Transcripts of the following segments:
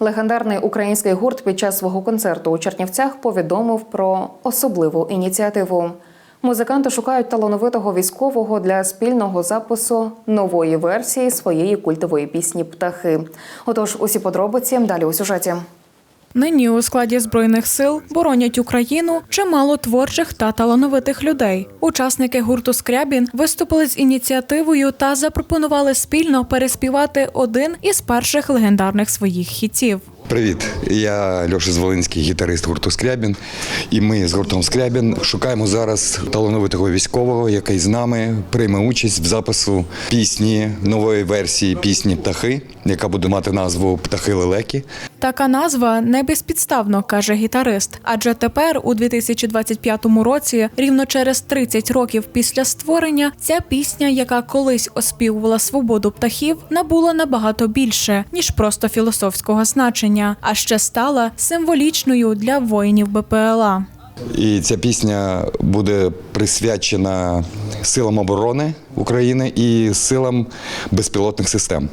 Легендарний український гурт під час свого концерту у Чернівцях повідомив про особливу ініціативу. Музиканти шукають талановитого військового для спільного запису нової версії своєї культової пісні Птахи. Отож, усі подробиці далі у сюжеті. Нині у складі збройних сил боронять Україну чимало творчих та талановитих людей. Учасники гурту Скрябін виступили з ініціативою та запропонували спільно переспівати один із перших легендарних своїх хітів. Привіт, я Льоша Зволинський, гітарист гурту Скрябін. І ми з гуртом Скрябін шукаємо зараз талановитого військового, який з нами прийме участь в запису пісні нової версії пісні Птахи, яка буде мати назву Птахи лелеки. Така назва не безпідставно, каже гітарист. Адже тепер, у 2025 році, рівно через 30 років після створення, ця пісня, яка колись оспівувала свободу птахів, набула набагато більше ніж просто філософського значення, а ще стала символічною для воїнів БПЛА. І ця пісня буде присвячена силам оборони України і силам безпілотних систем.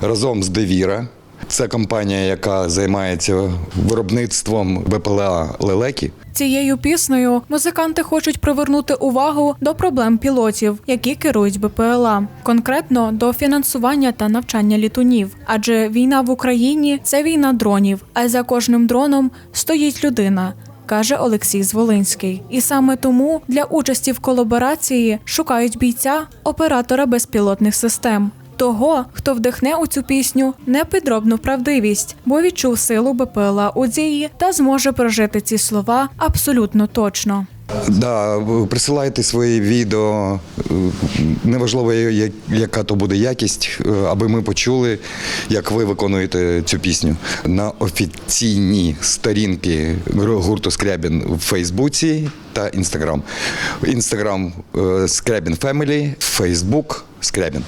Разом з Девіра. Це компанія, яка займається виробництвом БПЛА лелеки. Цією піснею музиканти хочуть привернути увагу до проблем пілотів, які керують БПЛА, конкретно до фінансування та навчання літунів. Адже війна в Україні це війна дронів, а за кожним дроном стоїть людина. Каже Олексій Зволинський, і саме тому для участі в колаборації шукають бійця оператора безпілотних систем. Того, хто вдихне у цю пісню непідробну правдивість, бо відчув силу БПЛА у дії та зможе прожити ці слова абсолютно точно. Да, присилайте свої відео, е, неважливо, яка то буде якість, е, аби ми почули, як ви виконуєте цю пісню. На офіційні сторінки гурту Скрябін в Фейсбуці та Інстаграм. Інстаграм е, Скрябін Фемілі, Фейсбук Скрябін.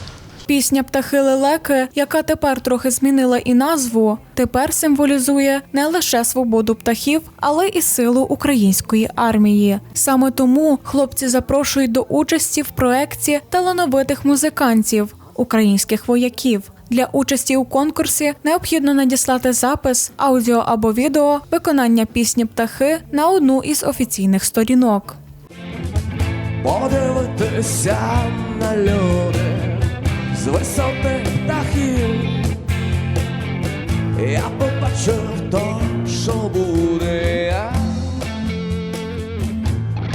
Пісня Птахи лелеки, яка тепер трохи змінила і назву, тепер символізує не лише свободу птахів, але і силу української армії. Саме тому хлопці запрошують до участі в проекті талановитих музикантів, українських вояків. Для участі у конкурсі необхідно надіслати запис, аудіо або відео виконання пісні Птахи на одну із офіційних сторінок. подивитися на люди з висоти дахів Я побачив то, що буде, я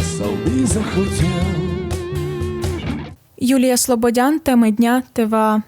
собі захотів. Юлія Слободян, теми дня ТВА.